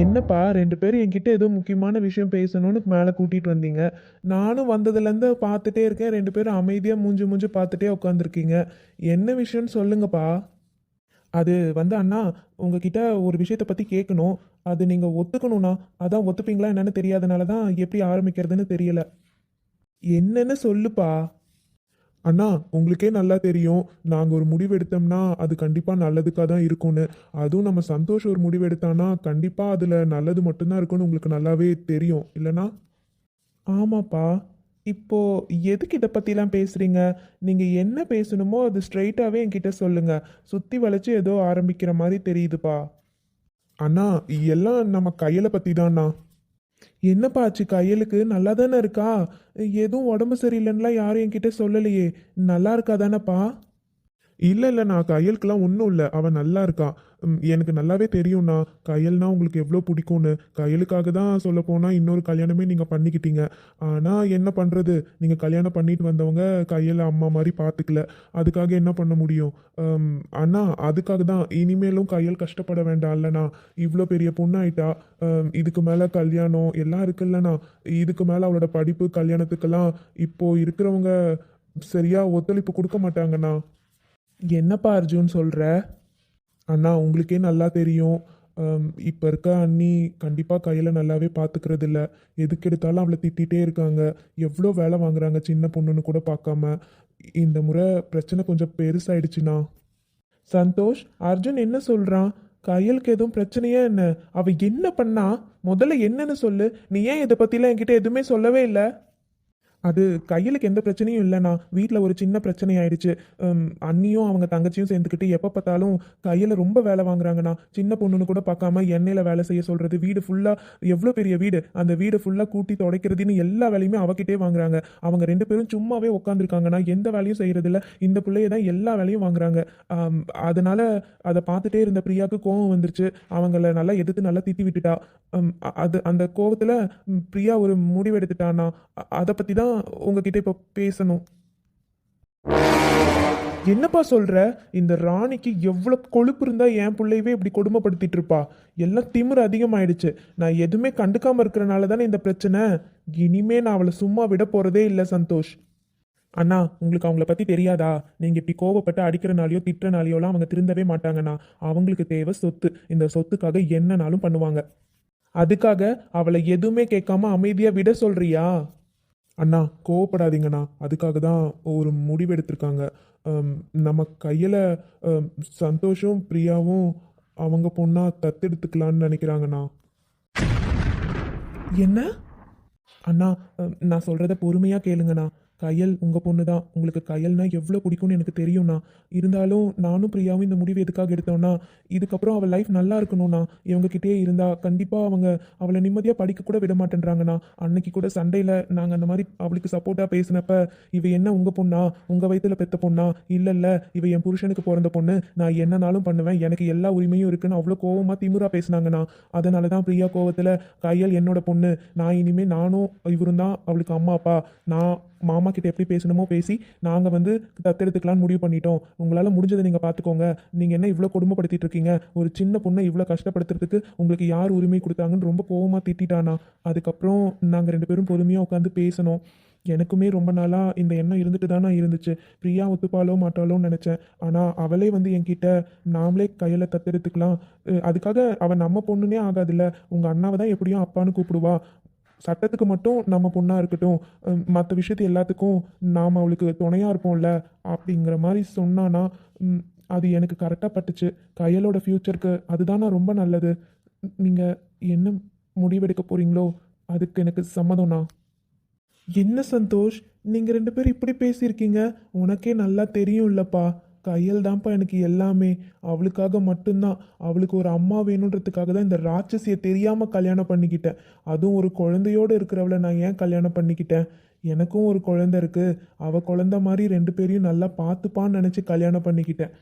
என்னப்பா ரெண்டு பேரும் என்கிட்ட ஏதோ முக்கியமான விஷயம் பேசணும்னு மேலே கூட்டிகிட்டு வந்தீங்க. நானும் வந்ததுலேருந்து பார்த்துட்டே இருக்கேன். ரெண்டு பேரும் அமைதியாக மூஞ்சி மூஞ்சி பார்த்துட்டே உட்காந்துருக்கீங்க என்ன விஷயம்னு சொல்லுங்கப்பா. அது வந்து அண்ணா உங்ககிட்ட ஒரு விஷயத்தை பற்றி கேட்கணும். அது நீங்கள் ஒத்துக்கணும்னா அதான் ஒத்துப்பீங்களா என்னென்னு தெரியாதனால தான் எப்படி ஆரம்பிக்கிறதுன்னு தெரியல. என்னென்னு சொல்லுப்பா. அண்ணா உங்களுக்கே நல்லா தெரியும். நாங்கள் ஒரு முடிவு எடுத்தோம்னா அது கண்டிப்பாக நல்லதுக்காக தான் இருக்கும்னு. அதுவும் நம்ம சந்தோஷ் ஒரு முடிவு எடுத்தானா கண்டிப்பாக அதில் நல்லது மட்டும்தான் இருக்கும்னு உங்களுக்கு நல்லாவே தெரியும். இல்லைனா? ஆமாப்பா. இப்போ எதுக்கு இதை பற்றிலாம் பேசுகிறீங்க நீங்கள் என்ன பேசணுமோ அது ஸ்ட்ரைட்டாகவே என்கிட்ட சொல்லுங்கள் சுற்றி வளைச்சி ஏதோ ஆரம்பிக்கிற மாதிரி தெரியுதுப்பா. அண்ணா எல்லாம் நம்ம கையில பற்றி தான்ண்ணா என்னப்பா ஆச்சு? கையலுக்கு நல்லா தானே இருக்கா? எதுவும் உடம்பு சரியில்லைன்னுலாம் யாரும் என்கிட்ட சொல்லலையே. நல்லா இருக்கா தானேப்பா இல்லை இல்லை நான் கையலுக்குலாம் ஒன்றும் இல்லை. அவன் நல்லா இருக்கான் எனக்கு நல்லாவே தெரியும்ண்ணா. கையல்னா உங்களுக்கு எவ்வளோ பிடிக்கும்னு. கையலுக்காக தான் சொல்ல போனால் இன்னொரு கல்யாணமே நீங்கள் பண்ணிக்கிட்டீங்க. ஆனால் என்ன பண்ணுறது நீங்கள் கல்யாணம் பண்ணிட்டு வந்தவங்க கையில் அம்மா மாதிரி பார்த்துக்கல அதுக்காக என்ன பண்ண முடியும்? அண்ணா அதுக்காக தான். இனிமேலும் கையல் கஷ்டப்பட வேண்டாம் இல்லைண்ணா. இவ்வளோ பெரிய பொண்ணாயிட்டா. இதுக்கு மேலே கல்யாணம் எல்லாம் இருக்குல்லண்ணா. இதுக்கு மேலே அவளோட படிப்பு கல்யாணத்துக்கெல்லாம் இப்போது இருக்கிறவங்க சரியாக ஒத்துழைப்பு கொடுக்க மாட்டாங்கண்ணா. என்னப்பா அர்ஜுன் சொல்கிற அண்ணா உங்களுக்கே நல்லா தெரியும். இப்போ இருக்க அண்ணி கண்டிப்பாக கையில் நல்லாவே பார்த்துக்கிறது இல்லை எதுக்கு எடுத்தாலும் அவளை திட்டிகிட்டே இருக்காங்க. எவ்வளோ வேலை வாங்குறாங்க சின்ன பொண்ணுன்னு கூட பார்க்காம இந்த முறை பிரச்சனை கொஞ்சம் பெருசாயிடுச்சுண்ணா. சந்தோஷ் அர்ஜுன் என்ன சொல்கிறான் கையலுக்கு எதுவும் பிரச்சனையே என்ன? அவள் என்ன பண்ணா? முதல்ல என்னன்னு சொல்லு. நீ ஏன் இதை பற்றிலாம் என்கிட்ட எதுவுமே சொல்லவே இல்லை? அது கையலுக்கு எந்த பிரச்சனையும் இல்லைண்ணா. வீட்டில் ஒரு சின்ன பிரச்சனை ஆயிடுச்சு. அண்ணியும் அவங்க தங்கச்சியும் சேர்ந்துக்கிட்டு எப்போ பார்த்தாலும் கையில் ரொம்ப வேலை வாங்குறாங்கண்ணா. சின்ன பொண்ணுன்னு கூட பார்க்காம எண்ணெயில் வேலை செய்ய சொல்கிறது வீடு ஃபுல்லாக எவ்வளோ பெரிய வீடு? அந்த வீடு ஃபுல்லாக கூட்டி துடைக்கிறதுன்னு எல்லா வேலையுமே அவகிட்டே வாங்குறாங்க. அவங்க ரெண்டு பேரும் சும்மாவே உட்காந்துருக்காங்கண்ணா எந்த வேலையும் செய்கிறதில்ல இந்த பிள்ளைய தான் எல்லா வேலையும் வாங்குறாங்க. அதனால் அதை பார்த்துட்டே இருந்த பிரியாவுக்கு கோவம் வந்துருச்சு. அவங்கள நல்லா எதிர்த்து நல்லா திட்டி விட்டுட்டா. அது அந்த கோவத்தில் பிரியா ஒரு முடிவெடுத்துட்டானா அதை பற்றி தான் உங்ககிட்ட இப்போ பேசணும். என்னப்பா சொல்ற? இந்த ராணிக்கு எவ்வளவு கொழுப்பு இருந்தா என் பிள்ளையவே இப்படி கொடுமைப்படுத்திட்டு இருப்பா. எல்லாம் திமிரு அதிகமாயிடுச்சு. நான் எதுவுமே கண்டுக்காம இருக்கிறனால தானே இந்த பிரச்சனை. இனிமே நான் அவளை சும்மா விட போறதே இல்லை சந்தோஷ். அண்ணா உங்களுக்கு அவங்கள பத்தி தெரியாதா? நீங்க இப்படி கோவப்பட்டு அடிக்கிறனாலையோ திட்டுறனாலையோலாம் அவங்க திருந்தவே மாட்டாங்கண்ணா. அவங்களுக்கு தேவை சொத்து. இந்த சொத்துக்காக என்னனாலும் பண்ணுவாங்க. அதுக்காக அவளை எதுவுமே கேட்காம அமைதியா விட சொல்றியா? அண்ணா கோவப்படாதீங்கண்ணா. அதுக்காக தான் ஒரு முடிவு எடுத்திருக்காங்க. அம், நம்ம கையில் சந்தோஷம் பிரியாவும் அவங்க பொண்ணா தத்தெடுத்துக்கலான்னு நினைக்கிறாங்கண்ணா. என்ன? அண்ணா அம், நான் சொல்கிறத பொறுமையாக கேளுங்கண்ணா. கையல் உங்கள் பொண்ணு தான். உங்களுக்கு கயல்னா எவ்வளோ பிடிக்கும்னு எனக்கு தெரியும்ண்ணா இருந்தாலும் நானும் பிரியாவும் இந்த முடிவு எதுக்காக எடுத்தோம்னா இதுக்கப்புறம் அவள் லைஃப் நல்லா இருக்கணும்ண்ணா இவங்ககிட்டயே இருந்தா கண்டிப்பாக அவங்க அவளை நிம்மதியாக படிக்க கூட விட மாட்டேன்றாங்கண்ணா. அன்னைக்கு கூட சண்டையில் நாங்கள் அந்த மாதிரி அவளுக்கு சப்போர்ட்டாக பேசினப்ப இவ என்ன உங்கள் பொண்ணா? உங்கள் வயித்துல பெத்த பொண்ணா? இல்லை இல்லை இவ என் புருஷனுக்கு பிறந்த பொண்ணு. நான் என்னனாலும் பண்ணுவேன். எனக்கு எல்லா உரிமையும் இருக்குன்னு அவ்வளோ கோவமாக திமுறா பேசினாங்கண்ணா. அதனால தான் பிரியா கோவத்தில் கையல் என்னோட பொண்ணு. நான் இனிமேல் நானும் இவரும் தான் அவளுக்கு அம்மா அப்பா. நான் மாமா கிட்ட எப்படி பேசணுமோ பேசி நாங்கள் வந்து தத்தெடுத்துக்கலாம்னு முடிவு பண்ணிட்டோம். உங்களால் முடிஞ்சதை நீங்கள் பார்த்துக்கோங்க நீங்கள் என்ன இவ்வளோ கொடுமைப்படுத்திட்டு இருக்கீங்க? ஒரு சின்ன பொண்ணை இவ்வளோ கஷ்டப்படுத்துறதுக்கு உங்களுக்கு யார் உரிமை கொடுத்தாங்கன்னு ரொம்ப கோவமாக திட்டானா அதுக்கப்புறம் நாங்கள் ரெண்டு பேரும் பொறுமையாக உட்காந்து பேசணும். எனக்குமே ரொம்ப நாளாக இந்த எண்ணம் இருந்துட்டு தானே இருந்துச்சு. பிரியா ஒத்துப்பாலோ மாட்டாலோன்னு நினச்சேன். ஆனால் அவளே வந்து என்கிட்ட நாமளே கையில் தத்தெடுத்துக்கலாம். அதுக்காக அவள் நம்ம பொண்ணுனே ஆகாதுல்ல. உங்கள் அண்ணாவை தான் எப்படியும் அப்பான்னு கூப்பிடுவா. சட்டத்துக்கு மட்டும் நம்ம பொண்ணாக இருக்கட்டும் மற்ற விஷயத்து எல்லாத்துக்கும் நாம் அவளுக்கு துணையாக இருப்போம்ல அப்படிங்கிற மாதிரி சொன்னான்னா அது எனக்கு கரெக்டாக பட்டுச்சு. கையலோட ஃப்யூச்சருக்கு அதுதானா ரொம்ப நல்லது. நீங்கள் என்ன முடிவெடுக்க போகிறீங்களோ அதுக்கு எனக்கு சம்மதம்ண்ணா. என்ன சந்தோஷ் நீங்கள் ரெண்டு பேரும் இப்படி பேசியிருக்கீங்க? உனக்கே நல்லா தெரியும் இல்லைப்பா கையல் தான்ப்பா எனக்கு எல்லாமே. அவளுக்காக மட்டும்தான். அவளுக்கு ஒரு அம்மா வேணுன்றதுக்காக தான் இந்த ராட்சசியை தெரியாமல் கல்யாணம் பண்ணிக்கிட்டேன். அதுவும் ஒரு குழந்தையோடு இருக்கிறவளை நான் ஏன் கல்யாணம் பண்ணிக்கிட்டேன்? எனக்கும் ஒரு குழந்த இருக்கு. அவள் குழந்த மாதிரி ரெண்டு பேரையும் நல்லா பார்த்துப்பான்னு நினச்சி கல்யாணம் பண்ணிக்கிட்டேன்.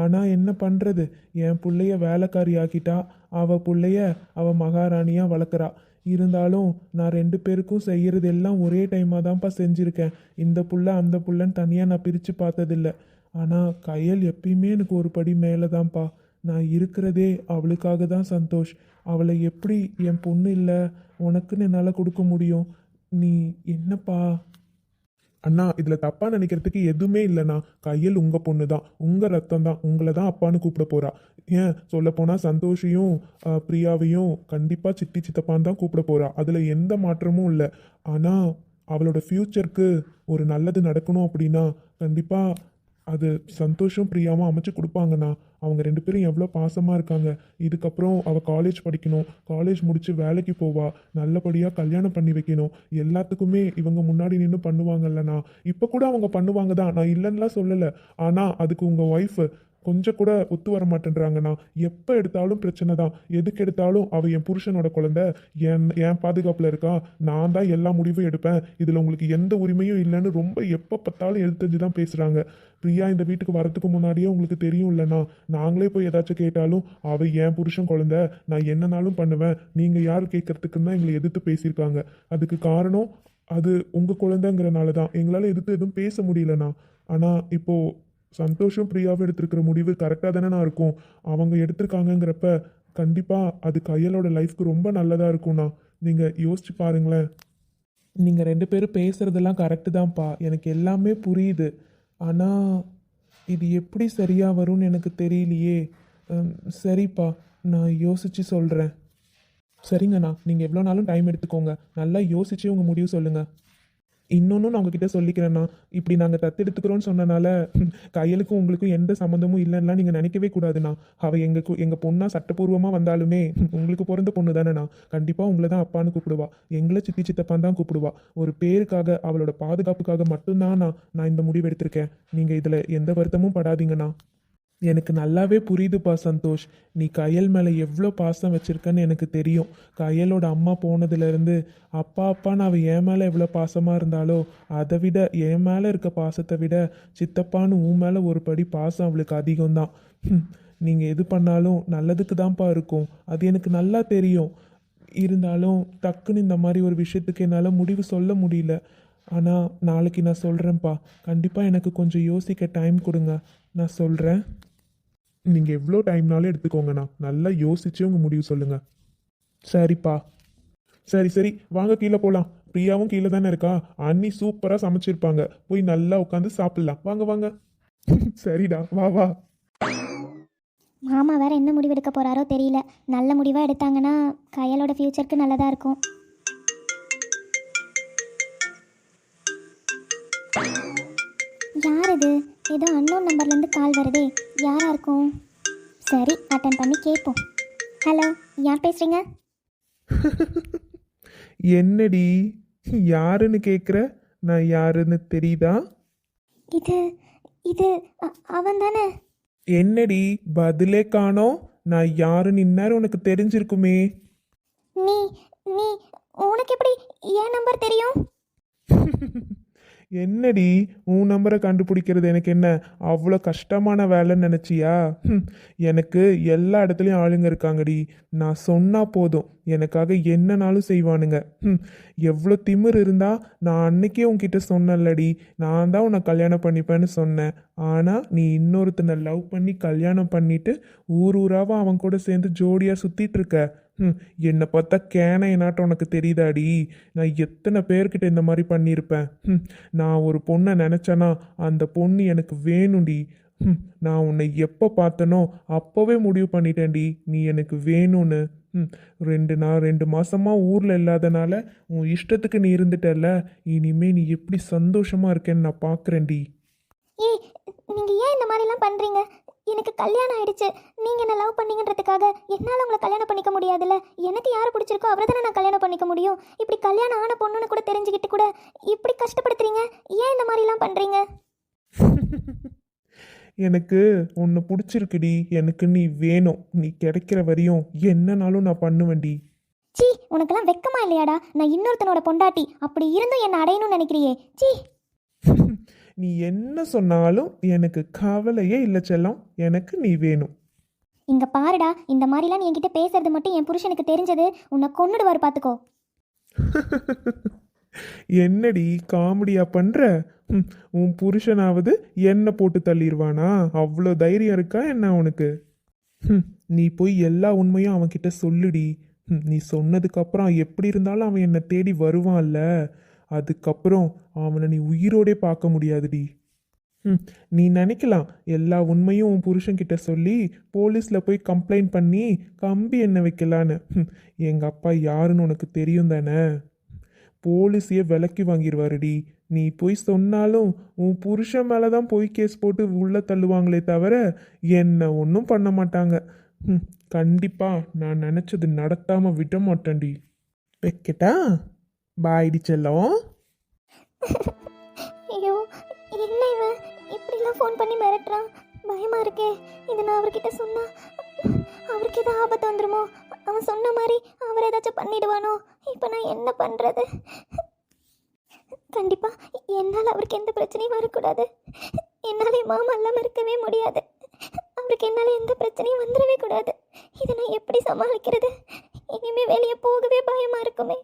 ஆனால் என்ன பண்ணுறது என் பிள்ளைய வேலைக்காரி ஆக்கிட்டா. அவள் பிள்ளைய அவள் மகாராணியாக வளர்க்குறா. இருந்தாலும் நான் ரெண்டு பேருக்கும் செய்கிறது எல்லாம் ஒரே டைமாக தான்ப்பா செஞ்சுருக்கேன். இந்த புள்ள அந்த புள்ளன்னு தனியாக நான் பிரித்து பார்த்ததில்ல. ஆனால் கையல் எப்பயுமே எனக்கு ஒரு படி மேலே தான்ப்பா நான் இருக்கிறதே அவளுக்காக தான் சந்தோஷ். அவளை எப்படி என் பொண்ணு இல்லை உனக்குன்னு என்னால் கொடுக்க முடியும்? நீ என்னப்பா? அண்ணா இதில் தப்பாக நினைக்கிறதுக்கு எதுவுமே இல்லைண்ணா. கையில் உங்கள் பொண்ணு தான் உங்கள் ரத்தம் தான் உங்களை தான் அப்பான்னு கூப்பிட போகிறா ஏன்? சொல்லப்போனால் சந்தோஷையும் பிரியாவையும் கண்டிப்பாக சித்தி சித்தப்பான்னு தான் கூப்பிட போகிறா அதில் எந்த மாற்றமும் இல்லை. ஆனால் அவளோட ஃப்யூச்சருக்கு ஒரு நல்லது நடக்கணும் அப்படின்னா கண்டிப்பாக அது சந்தோஷம் பிரியாவும் அமைச்சு கொடுப்பாங்கண்ணா. அவங்க ரெண்டு பேரும் எவ்வளோ பாசமாக இருக்காங்க. இதுக்கப்புறம் அவள் காலேஜ் படிக்கணும். காலேஜ் முடித்து வேலைக்கு போவா. நல்லபடியாக கல்யாணம் பண்ணி வைக்கணும். எல்லாத்துக்குமே இவங்க முன்னாடி நின்று பண்ணுவாங்கல்லண்ணா. இப்போ கூட அவங்க பண்ணுவாங்க தான் நான் இல்லைன்னா சொல்லலை. ஆனால் அதுக்கு உங்கள் ஒய்ஃபு கொஞ்சம் கூட ஒத்து வர மாட்டேன்றாங்கண்ணா. எப்போ எடுத்தாலும் பிரச்சனை தான். எதுக்கு எடுத்தாலும் அவள் என் புருஷனோட குழந்தை என் என் பாதுகாப்பில் இருக்கா. நான் தான் எல்லா முடிவும் எடுப்பேன். இதில் உங்களுக்கு எந்த உரிமையும் இல்லைன்னு ரொம்ப எப்போ பார்த்தாலும் எழுத்தஞ்சு தான் பேசுகிறாங்க பிரியா இந்த வீட்டுக்கு வரத்துக்கு முன்னாடியே உங்களுக்கு தெரியும் இல்லைண்ணா நாங்களே போய் ஏதாச்சும் கேட்டாலும் அவள் என் புருஷன் குழந்த நான் என்னனாலும் பண்ணுவேன். நீங்கள் யார் கேட்கறதுக்குன்னு தான் எங்களை எதிர்த்து பேசியிருக்காங்க. அதுக்கு காரணம் அது உங்கள் குழந்தைங்கிறனால தான். எங்களால் எதிர்த்து எதுவும் பேச முடியலண்ணா. ஆனால் இப்போது சந்தோஷம் பிரியாவும் எடுத்திருக்கிற முடிவு கரெக்டாக தானே இருக்கும். அவங்க எடுத்திருக்காங்கங்கிறப்ப கண்டிப்பாக அது கையலோட லைஃப்க்கு ரொம்ப நல்லதாக இருக்கும்ண்ணா. நீங்கள் யோசிச்சு பாருங்களேன். நீங்கள் ரெண்டு பேரும் பேசுகிறதெல்லாம் கரெக்டு தான்ப்பா. எனக்கு எல்லாமே புரியுது. ஆனால் இது எப்படி சரியாக வரும்னு எனக்கு தெரியலையே. சரிப்பா நான் யோசித்து சொல்கிறேன் சரிங்கண்ணா நீங்கள் எவ்வளோ நாளும் டைம் எடுத்துக்கோங்க. நல்லா யோசிச்சு உங்கள் முடிவு சொல்லுங்கள் இன்னொன்றும் நான் உங்ககிட்ட சொல்லிக்கிறேன்னா இப்படி நாங்கள் தத்தெடுத்துக்கிறோன்னு சொன்னனால கையலுக்கும் உங்களுக்கும் எந்த சம்மந்தமும் இல்லைன்னா நீங்கள் நினைக்கவே கூடாதுண்ணா. அவள் எங்கள் எங்கள் பொண்ணாக சட்டப்பூர்வமாக வந்தாலுமே உங்களுக்கு பிறந்த பொண்ணு தானேண்ணா கண்டிப்பாக உங்களை தான் அப்பான்னு கூப்பிடுவா. எங்களை சித்தி சித்தப்பான் தான் கூப்பிடுவா. ஒரு பேருக்காக அவளோட பாதுகாப்புக்காக மட்டும்தான் நான் நான் இந்த முடிவு எடுத்திருக்கேன். நீங்கள் இதில் எந்த வருத்தமும் படாதீங்கண்ணா. எனக்கு நல்லாவே புரியுதுப்பா சந்தோஷ். நீ கயல் மேலே எவ்வளோ பாசம் வச்சுருக்கன்னு எனக்கு தெரியும். கயலோட அம்மா போனதுலேருந்து அப்பா அப்பான்னு அவள் என் மேலே எவ்வளோ பாசமாக இருந்தாலோ அதை விட என் மேலே இருக்க பாசத்தை விட சித்தப்பான்னு உன் மேலே ஒரு படி பாசம் அவளுக்கு அதிகம்தான். நீங்கள் எது பண்ணாலும் நல்லதுக்கு தான்ப்பா இருக்கும். அது எனக்கு நல்லா தெரியும். இருந்தாலும் டக்குன்னு இந்த மாதிரி ஒரு விஷயத்துக்கு என்னால் முடிவு சொல்ல முடியல. ஆனால் நாளைக்கு நான் சொல்கிறேன்ப்பா கண்டிப்பாக எனக்கு கொஞ்சம் யோசிக்க டைம் கொடுங்க. நான் சொல்கிறேன் நீங்கள் எவ்வளோ டைம்னாலும் எடுத்துக்கோங்கண்ணா. நல்லா யோசிச்சு உங்கள் முடிவு சொல்லுங்கள் சரிப்பா. சரி சரி. வாங்க கீழே போகலாம் பிரியாவும் கீழே தானே இருக்கா? அண்ணி சூப்பராக சமைச்சிருப்பாங்க. போய் நல்லா உட்காந்து சாப்பிட்லாம். வாங்க வாங்க. சரிடா. வா வா. மாமா வேற என்ன முடிவு எடுக்க போறாரோ தெரியல. நல்ல முடிவாக எடுத்தாங்கன்னா கையலோட ஃப்யூச்சருக்கு நல்லதாக இருக்கும். யார் இது? ஏதோ அன்னோன் நம்பர்லேருந்து கால் வருதே. யாரா இருக்கும்? சரி அட்டன் பண்ணி கேட்போம். ஹலோ யார் பேசுறீங்க? என்னடி? யாருன்னு கேட்குற நான் யாருன்னு தெரியுதா? இது இது அவன் தானே? என்னடி பதிலே காணோம். நான் யாருன்னு இந்நேரம் உனக்கு தெரிஞ்சிருக்குமே. நீ நீ உனக்கு எப்படி என் நம்பர் தெரியும்? என்னடி உன் நம்பரை கண்டுபிடிக்கிறது எனக்கு என்ன? அவ்வளோ கஷ்டமான வேலைன்னு நினச்சியா? எனக்கு எல்லா இடத்துலையும் ஆளுங்க இருக்காங்கடி. நான் சொன்னால் போதும். எனக்காக என்னனாலும் செய்வானுங்க. எவ்வளோ திமிர் இருந்தால் நான் அன்னைக்கே உன்கிட்ட சொன்னேன்லடி. நான் தான் உன்னை கல்யாணம் பண்ணிப்பேன்னு சொன்னேன். ஆனால் நீ இன்னொருத்தனை லவ் பண்ணி கல்யாணம் பண்ணிட்டு ஊர் ஊராவா அவன் கூட சேர்ந்து ஜோடியாக சுற்றிட்டு இருக்க. என்னை பார்த்தா கேனை நாட்டம் உனக்கு தெரியுதாடி? நான் எத்தனை பேர்கிட்ட இந்த மாதிரி பண்ணியிருப்பேன்? ம் நான் ஒரு பொண்ணை நினச்சேன்னா அந்த பொண்ணு எனக்கு வேணும்டி. ம் நான் உன்னை எப்போ பார்த்தனோ அப்போவே முடிவு பண்ணிட்டேன்டி. நீ எனக்கு வேணும்னு. ம் ரெண்டு நாள் ரெண்டு மாதமாக ஊரில் இல்லாதனால உன் இஷ்டத்துக்கு நீ இருந்துட்டல இனிமே நீ எப்படி சந்தோஷமாக இருக்கேன்னு நான் பார்க்குறேன்டி ஏய் நீங்கள் ஏன் இந்த மாதிரிலாம் பண்ணுறீங்க எனக்கு கல்யாணம் ஆயிடுச்சு. நீங்கள் என்ன லவ் பண்ணீங்கன்றதுக்காக என்னால் உங்களை கல்யாணம் பண்ணிக்க முடியாதுல்ல? எனக்கு யாரை பிடிச்சிருக்கோ அவரை தானே நான் கல்யாணம் பண்ணிக்க முடியும். இப்படி கல்யாணம் ஆன பொண்ணுன்னு கூட தெரிஞ்சுக்கிட்டு கூட இப்படி கஷ்டப்படுத்துறீங்க? ஏன் இந்த மாதிரிலாம் பண்ணுறீங்க எனக்கு உன்னை பிடிச்சிருக்குடி. எனக்கு நீ வேணும். நீ கிடைக்கிற வரையும் என்னனாலும் நான் பண்ணுவேன்டி. சீ உனக்கெல்லாம் வெக்கமா இல்லையாடா? நான் இன்னொருத்தனோட பொண்டாட்டி. அப்படி இருந்தும் என்னை அடையணும்னு நினைக்கிறியே. சீ நீ என்ன சொன்னாலும் எனக்கு கவலையே இல்லை செல்லம். எனக்கு நீ வேணும். இங்க பாருடா இந்த மாதிரிலாம் நீ என்கிட்ட பேசுறது மட்டும் என் புருஷனுக்கு தெரிஞ்சது. உன்னை கொன்னுடுவார் பார்த்துக்கோ என்னடி காமெடியா பண்ற? ம், உன் புருஷனாவது என்ன போட்டு தள்ளிடுவானா அவ்வளோ தைரியம் இருக்கா என்ன உனக்கு? ஹம், நீ போய் எல்லா உண்மையும் அவன்கிட்ட சொல்லுடி. ஹம், நீ சொன்னதுக்கப்புறம் எப்படி இருந்தாலும் அவன் என்னை தேடி வருவான்ல. அதுக்கப்புறம் அவனை நீ உயிரோடே பார்க்க முடியாதுடி. ம் நீ நினைக்கலாம் எல்லா உண்மையும் உன் புருஷன்கிட்ட சொல்லி போலீஸில் போய் கம்ப்ளைண்ட் பண்ணி கம்பி என்ன வைக்கலான்னு. எங்கள் அப்பா யாருன்னு உனக்கு தெரியும் தானே? போலீஸையே விலக்கி வாங்கிடுவாருடி நீ போய் சொன்னாலும் உன் புருஷன் மேலே தான் போய் கேஸ் போட்டு உள்ளே தள்ளுவாங்களே தவிர என்ன ஒன்றும் பண்ண மாட்டாங்க. ம் கண்டிப்பாக நான் நினச்சது நடத்தாமல் விட மாட்டேன்டி. வைக்கட்டா? பாய்டி செல்லம் ஐயோ என்ன இவன் இப்படிலாம் ஃபோன் பண்ணி மிரட்டுறான் பயமா இருக்கே. இது நான் அவர்கிட்ட சொன்னா அவருக்கு ஏதாவது ஆபத்து வந்துருமோ? அவன் சொன்ன மாதிரி அவர் ஏதாச்சும் பண்ணிடுவானோ? இப்போ நான் என்ன பண்ணுறது கண்டிப்பா என்னால் அவருக்கு எந்த பிரச்சனையும் வரக்கூடாது. என்னால் என் மாமா இல்லாமல் இருக்கவே முடியாது. அவருக்கு என்னால் எந்த பிரச்சனையும் வந்துடவே கூடாது. இதை நான் எப்படி சமாளிக்கிறது? இனிமே வெளியே போகவே பயமாக இருக்குமே.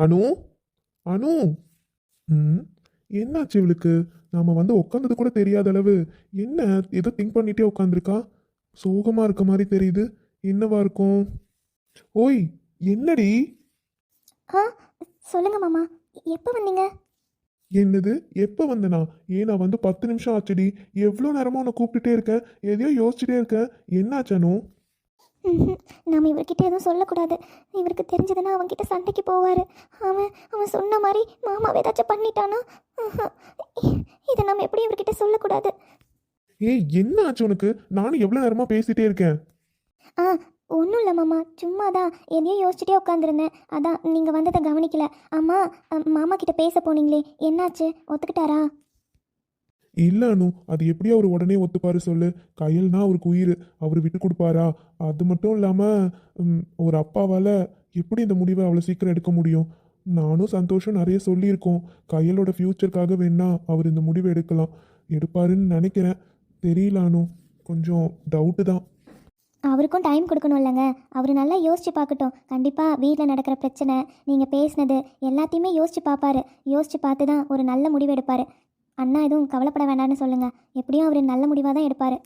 அனு அனு. ம் என்னாச்சு இவளுக்கு? நாம வந்து உட்காந்தது கூட தெரியாத அளவு. என்ன ஏதோ திங்க் பண்ணிட்டே உட்காந்துருக்கா சோகமா இருக்க மாதிரி தெரியுது. என்னவா இருக்கும்? ஓய் என்னடி? ஆ சொல்லுங்க மாமா. எப்போ வந்தீங்க? என்னது? எப்போ வந்தனா? ஏன் நான் வந்து பத்து நிமிஷம் ஆச்சுடி. எவ்வளோ நேரமா உன்னை கூப்பிட்டுட்டே இருக்கேன் எதையோ யோசிச்சுட்டே இருக்கேன் என்னாச்சு அனு? ம்ஹும். நாம இவர்கிட்ட எதுவும் சொல்லக்கூடாது. இவருக்கு தெரிஞ்சதுன்னா அவன்கிட்ட சண்டைக்கு போவார். அவன் அவன் சொன்ன மாதிரி மாமாவை ஏதாச்சும் பண்ணிட்டானா. இதை நம்ம எப்படி இவர்கிட்ட சொல்லக்கூடாது. ஏய் என்ன ஆச்சு உனக்கு? நானும் எவ்வளோ நேரமா பேசிட்டே இருக்கேன். ஆ ஒன்றும் இல்லை மாமா. சும்மா தான் எதையோ யோசிச்சுட்டே உட்காந்துருந்தேன் அதான் நீங்கள் வந்ததை கவனிக்கல. அம்மா அம், மாமா கிட்ட பேச போனீங்களே. என்னாச்சு? ஒத்துக்கிட்டாரா? இல்லை அனு அது எப்படி அவர் உடனே ஒத்துப்பாரு சொல்லு. கையல்னா அவருக்கு உயிர். அவர் விட்டு கொடுப்பாரா? அது மட்டும் இல்லாமல் ஒரு அப்பாவால் எப்படி இந்த முடிவை அவ்வளோ சீக்கிரம் எடுக்க முடியும்? நானும் சந்தோஷம் நிறைய சொல்லியிருக்கோம். கையலோட ஃப்யூச்சருக்காக வேணா அவர் இந்த முடிவை எடுக்கலாம். எடுப்பாருன்னு நினைக்கிறேன். தெரியல அனு. கொஞ்சம் டவுட்டு தான். அவருக்கும் டைம் கொடுக்கணும் இல்லைங்க. அவர் நல்லா யோசிச்சு பார்க்கட்டும். கண்டிப்பாக வீட்டில் நடக்கிற பிரச்சனை நீங்கள் பேசினது எல்லாத்தையுமே யோசிச்சு பார்ப்பாரு. யோசிச்சு பார்த்து தான் ஒரு நல்ல முடிவு எடுப்பார். அண்ணா எதுவும் கவலைப்பட வேண்டாம்னு சொல்லுங்கள் எப்படியும் அவர் நல்ல முடிவாக தான் எடுப்பார்.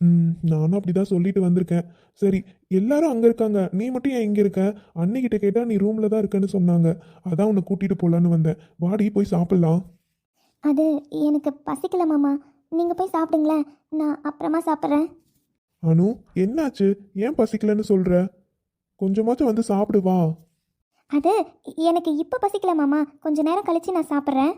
ம் நானும் அப்படிதான் சொல்லிட்டு வந்திருக்கேன். சரி எல்லாரும் அங்கே இருக்காங்க. நீ மட்டும் ஏன் இங்கே இருக்க? அன்னிக்கிட்ட கேட்டால் நீ ரூமில் தான் இருக்கேன்னு சொன்னாங்க. அதான் உன்னை கூட்டிகிட்டு போகலான்னு வந்தேன். வாடி போய் சாப்பிட்லாம். அது எனக்கு பசிக்கல மாமா. நீங்கள் போய் சாப்பிடுங்களேன். நான் அப்புறமா சாப்பிட்றேன். அனு என்னாச்சு? ஏன் பசிக்கலன்னு சொல்ற? கொஞ்சமாச்சும் வந்து சாப்பிடு வா. அது எனக்கு இப்போ பசிக்கல மாமா. கொஞ்ச நேரம் கழிச்சு நான் சாப்பிட்றேன்.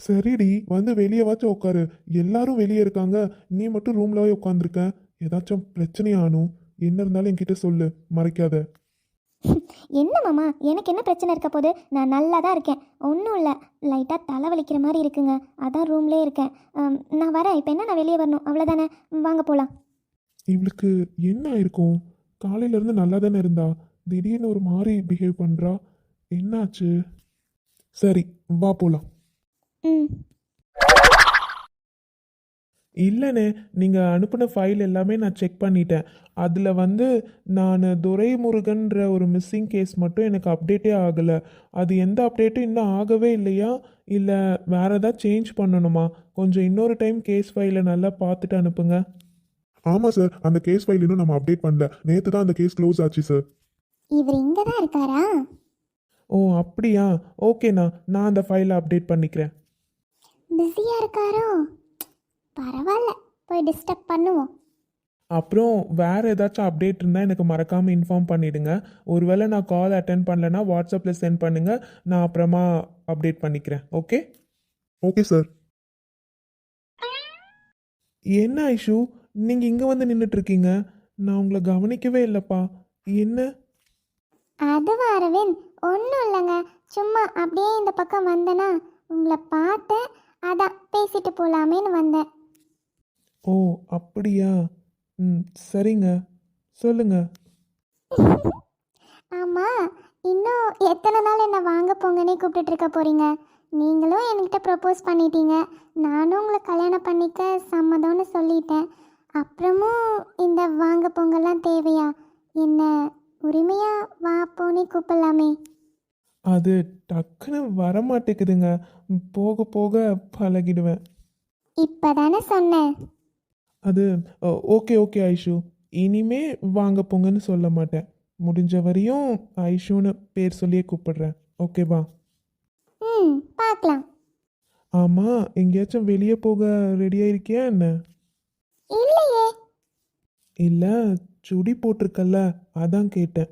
சரிடி வந்து வெளியே வாச்சும் உட்காரு எல்லாரும் வெளியே இருக்காங்க. நீ மட்டும் ரூம்லவே உட்காந்துருக்க ஏதாச்சும் பிரச்சனையா அனு? என்ன இருந்தாலும் என்கிட்ட சொல்லு. மறைக்காத. என்ன மாமா? எனக்கு என்ன பிரச்சனை இருக்க போது நான் நல்லா தான் இருக்கேன். ஒன்றும் இல்லை. லைட்டாக தலைவலிக்கிற மாதிரி இருக்குங்க. அதான் ரூம்லேயே இருக்கேன். நான் வரேன். இப்போ என்ன? நான் வெளியே வரணும். அவ்வளோதானே வாங்க போகலாம் இவளுக்கு என்ன ஆயிருக்கும்? காலையில இருந்து நல்லா தானே இருந்தா? திடீர்னு ஒரு மாதிரி பிஹேவ் பண்றா? என்னாச்சு? சரி வா போலாம். ம். இல்லைண்ணே நீங்கள் அனுப்பின ஃபைல் எல்லாமே நான் செக் பண்ணிட்டேன். அதில் வந்து நான் துரைமுருகன்ற ஒரு மிஸ்ஸிங் கேஸ் மட்டும் எனக்கு அப்டேட்டே ஆகலை. அது எந்த அப்டேட்டும் இன்னும் ஆகவே இல்லையா? இல்லை வேற ஏதாவது சேஞ்ச் பண்ணணுமா? கொஞ்சம் இன்னொரு டைம் கேஸ் ஃபைலை நல்லா பார்த்துட்டு அனுப்புங்க. ஆமாம் சார் அந்த கேஸ் ஃபைல் இன்னும் நம்ம அப்டேட் பண்ணல. நேற்று தான் அந்த கேஸ் க்ளோஸ் ஆச்சு சார் இவர் இங்கே தான் இருக்காரா? ஓ அப்படியா? ஓகேண்ணா நான் அந்த ஃபைலை அப்டேட் பண்ணிக்கிறேன். பிஸியாக இருக்காரோ? பரவாயில்ல போய் டிஸ்டர்ப் பண்ணுவோம். அப்புறம் வேறு ஏதாச்சும் அப்டேட் இருந்தால் எனக்கு மறக்காமல் இன்ஃபார்ம் பண்ணிவிடுங்க ஒருவேளை நான் கால் அட்டன் பண்ணலைன்னா வாட்ஸ்அப்பில் சென்ட் பண்ணுங்கள் நான் அப்புறமா அப்டேட் பண்ணிக்கிறேன். ஓகே ஓகே சார் என்ன ஐஷு? நீங்கள் இங்கே வந்து நின்றுட்டு இருக்கீங்க நான் உங்களை கவனிக்கவே இல்லைப்பா. என்ன? அதுவா அரவிந்த். ஒன்றும் இல்லைங்க. சும்மா அப்படியே இந்த பக்கம் வந்தேனா உங்களை பார்த்தேன். அதான் பேசிட்டு போகலாமேன்னு வந்தேன். ஓ அப்படியா? ம் சரிங்க. சொல்லுங்க. ஆமாம் இன்னும் எத்தனை நாள் என்னை வாங்க போங்கன்னே கூப்பிட்டுட்டு இருக்க போகிறீங்க நீங்களும் என்கிட்ட ப்ரப்போஸ் பண்ணிட்டீங்க. நானும் உங்களை கல்யாணம் பண்ணிக்க சம்மதம்னு சொல்லிட்டேன். அப்புறமும் இந்த வாங்க போங்கெல்லாம் தேவையா? என்ன உரிமையாக வா போனே கூப்பிடலாமே. அது டக்குன்னு வரமாட்டேங்குதுங்க. போக போக பழகிடுவேன். இப்போ தானே சொன்னேன் அது ஓகே ஓகே ஐஷு. இனிமே வாங்க போங்கன்னு சொல்ல மாட்டேன். முடிஞ்ச வரையும் ஐஷுன்னு பேர் சொல்லியே கூப்பிடுறேன். ஓகேவா? ம் பார்க்கலாம் ஆமாம் எங்கேயாச்சும் வெளியே போக ரெடியாக இருக்கியா என்ன? இல்லையே. இல்லை சுடி போட்டிருக்கல்ல அதான் கேட்டேன்.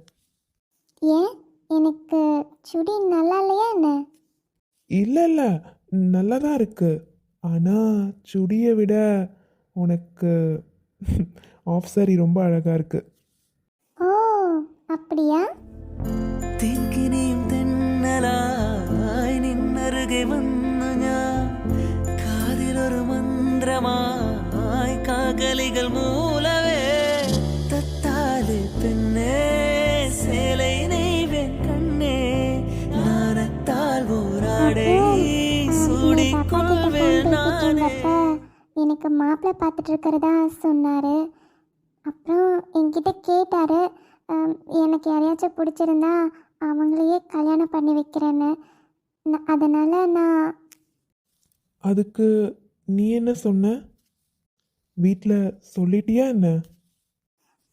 ஏன்? எனக்கு சுடி நல்லா இல்லையா என்ன இல்லை இல்லை நல்லா தான் இருக்கு ஆனால் சுடியை விட உனக்கு ஆஃப் சாரி ரொம்ப அழகாக இருக்கு ஓ அப்படியா തെക്കിനിയും തെന്നലായി നിന്നരുകെ വന്നു ഞാൻ കാതിലൊരു മന്ത്രമായി കാകലികൾ മൂലവേ நானே எனக்கு மாப்பிள்ளை பார்த்துட்டு இருக்கிறதா சொன்னார். அப்புறம் என்கிட்ட கேட்டார் எனக்கு யாரையாச்சும் பிடிச்சிருந்தா அவங்களையே கல்யாணம் பண்ணி வைக்கிறேன்னு. அதனால நான் அதுக்கு நீ என்ன சொன்ன? வீட்டில் சொல்லிட்டியா என்ன?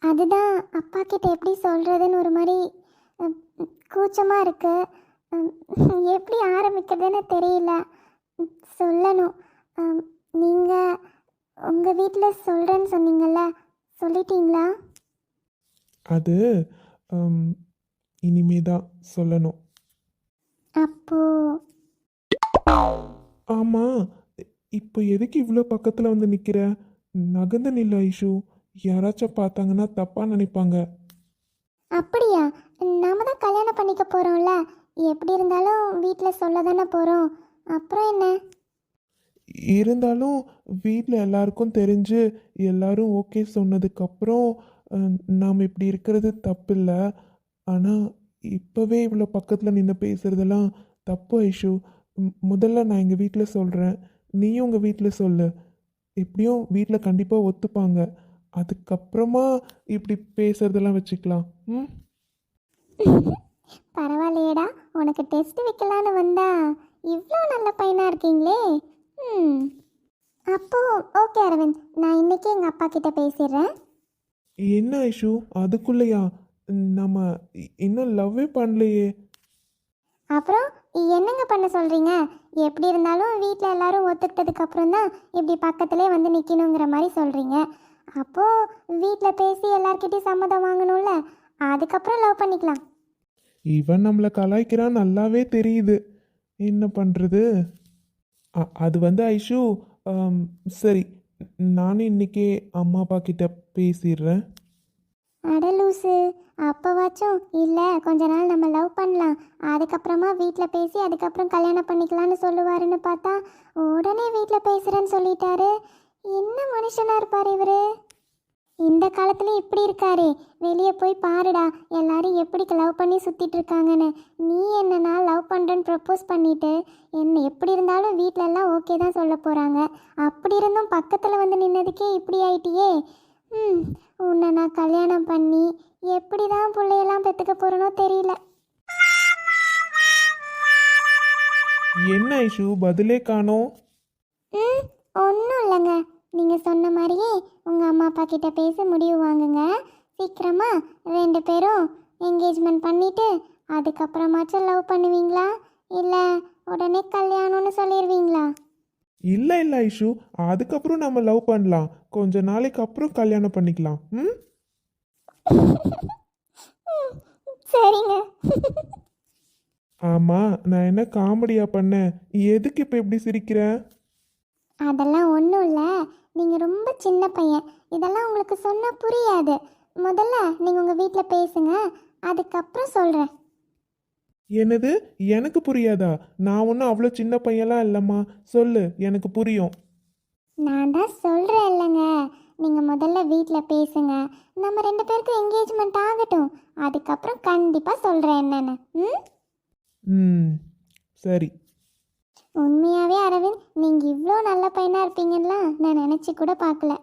அதுதான் அப்பா கிட்ட எப்படி சொல்கிறதுன்னு ஒரு மாதிரி கூச்சமாக இருக்குது எப்படி ஆரம்பிக்கிறதுன்னு தெரியல. சொல்லணும். நீங்கள் உங்கள் வீட்டில் சொல்கிறேன்னு சொன்னீங்கல்ல சொல்லிட்டீங்களா? அது இனிமே தான் சொல்லணும். அப்போது ஆமாம் இப்போ எதுக்கு இவ்வளோ பக்கத்தில் வந்து நிற்கிற நகர்ந்து நில்ல ஐஷு. யாராச்சும் பார்த்தாங்கன்னா தப்பாக நினைப்பாங்க. அப்படியா? நாம தான் கல்யாணம் பண்ணிக்க போகிறோம்ல எப்படி இருந்தாலும் வீட்டில் சொல்ல தானே போகிறோம் அப்புறம் என்ன? இருந்தாலும் வீட்டில் எல்லாருக்கும் தெரிஞ்சு எல்லாரும் ஓகே சொன்னதுக்கப்புறம் நாம் இப்படி இருக்கிறது தப்பில்லை. ஆனால் இப்போவே இவ்வளோ பக்கத்தில் நின்று பேசுகிறதெல்லாம் தப்பு ஐஷு. முதல்ல நான் எங்கள் வீட்டில் சொல்கிறேன் நீயும் உங்கள் வீட்டில் சொல்லு. எப்படியும் வீட்டில் கண்டிப்பாக ஒத்துப்பாங்க. அதுக்கப்புறமா இப்படி பேசுறதெல்லாம் வச்சுக்கலாம். ம்? பரவாயில்லையேடா. உனக்கு டெஸ்ட் வைக்கலான்னு வந்தா இவ்வளோ நல்ல பையனாக இருக்கீங்களே. ம். அப்போ ஓகே அரவிந்த். நான் இன்னைக்கு எங்கள் அப்பா கிட்ட பேசிடுறேன். என்ன ஐஷு? அதுக்குள்ளேயா? நம்ம இன்னும் லவ்வே பண்ணலையே. அப்புறம் என்னங்க பண்ண சொல்கிறீங்க எப்படி இருந்தாலும் வீட்டில் எல்லாரும் ஒத்துக்கிட்டதுக்கு அப்புறம் தான் இப்படி பக்கத்திலே வந்து நிற்கணுங்கிற மாதிரி சொல்கிறீங்க அப்போது வீட்டில் பேசி எல்லார்கிட்டயும் சம்மதம் வாங்கணும்ல? அதுக்கப்புறம் லவ் பண்ணிக்கலாம். இவன் நம்மளை கலாய்க்கிறான் நல்லாவே தெரியுது. என்ன பண்ணுறது அது வந்து ஐஷு ஆம், சரி நானும் இன்னைக்கே அம்மா அப்பா கிட்ட பேசிடுறேன் அட லூசு அப்போவாச்சும் இல்லை கொஞ்ச நாள் நம்ம லவ் பண்ணலாம். அதுக்கப்புறமா வீட்டில் பேசி அதுக்கப்புறம் கல்யாணம் பண்ணிக்கலாம்னு சொல்லுவாருன்னு பார்த்தா உடனே வீட்டில் பேசுகிறேன்னு சொல்லிட்டாரு. என்ன மனுஷனாக இருப்பார் இவரு? இந்த காலத்துல இப்படி இருக்காரு. வெளியே போய் பாருடா. எல்லாரும் எப்படி லவ் பண்ணி சுத்திட்டு இருக்காங்கன்னு. நீ என்னன்னா லவ் பண்ணுறேன்னு ப்ரப்போஸ் பண்ணிட்டு என்ன எப்படி இருந்தாலும் வீட்ல எல்லாம் ஓகே தான் சொல்ல போகிறாங்க அப்படி இருந்தும் பக்கத்தில் வந்து நின்னதுக்கே இப்படி ஆயிட்டியே. ம் உன்னை நான் கல்யாணம் பண்ணி எப்படி தான் பிள்ளையெல்லாம் பெற்றுக்க போகிறனோ தெரியல. என்ன ஐஷு பதிலே காணோம். ம் ஒன்றும் இல்லைங்க. நீங்கள் சொன்ன மாதிரியே உங்கள் அம்மா அப்பா கிட்ட பேசி முடிவு வாங்குங்க. சீக்கிரமா ரெண்டு பேரும் என்கேஜ்மெண்ட் பண்ணிவிட்டு அதுக்கப்புறமாச்சும் லவ் பண்ணுவீங்களா? இல்லை உடனே கல்யாணம்னு சொல்லிடுவீங்களா இல்லை இல்லை ஐஷு. அதுக்கப்புறம் நம்ம லவ் பண்ணலாம். கொஞ்ச நாளைக்கு அப்புறம் கல்யாணம் பண்ணிக்கலாம். ம்? சரிங்க. ஆமாம் நான் என்ன காமெடியா பண்ணேன்? எதுக்கு இப்போ இப்படி சிரிக்கிற? அதெல்லாம் ஒன்றும் இல்லை. நீங்கள் ரொம்ப சின்ன பையன். இதெல்லாம் உங்களுக்கு சொன்னால் புரியாது. முதல்ல நீங்கள் உங்கள் வீட்டில் பேசுங்க. அதுக்கப்புறம் சொல்கிறேன் என்னது? எனக்கு புரியாதா? நான் ஒன்றும் அவ்வளோ சின்ன பையன்லாம் இல்லைம்மா. சொல்லு எனக்கு புரியும். நான் தான் சொல்கிறேன் இல்லைங்க. நீங்கள் முதல்ல வீட்டில் பேசுங்க. நம்ம ரெண்டு பேருக்கும் என்கேஜ்மெண்ட் ஆகட்டும். அதுக்கப்புறம் கண்டிப்பாக சொல்கிறேன் என்னென்னு. ம்? ம். சரி. உண்மையாகவே அரவிந்த் நீங்கள் இவ்வளோ நல்ல பையனாக இருப்பீங்கன்னா நான் நினச்சி கூட பார்க்கல.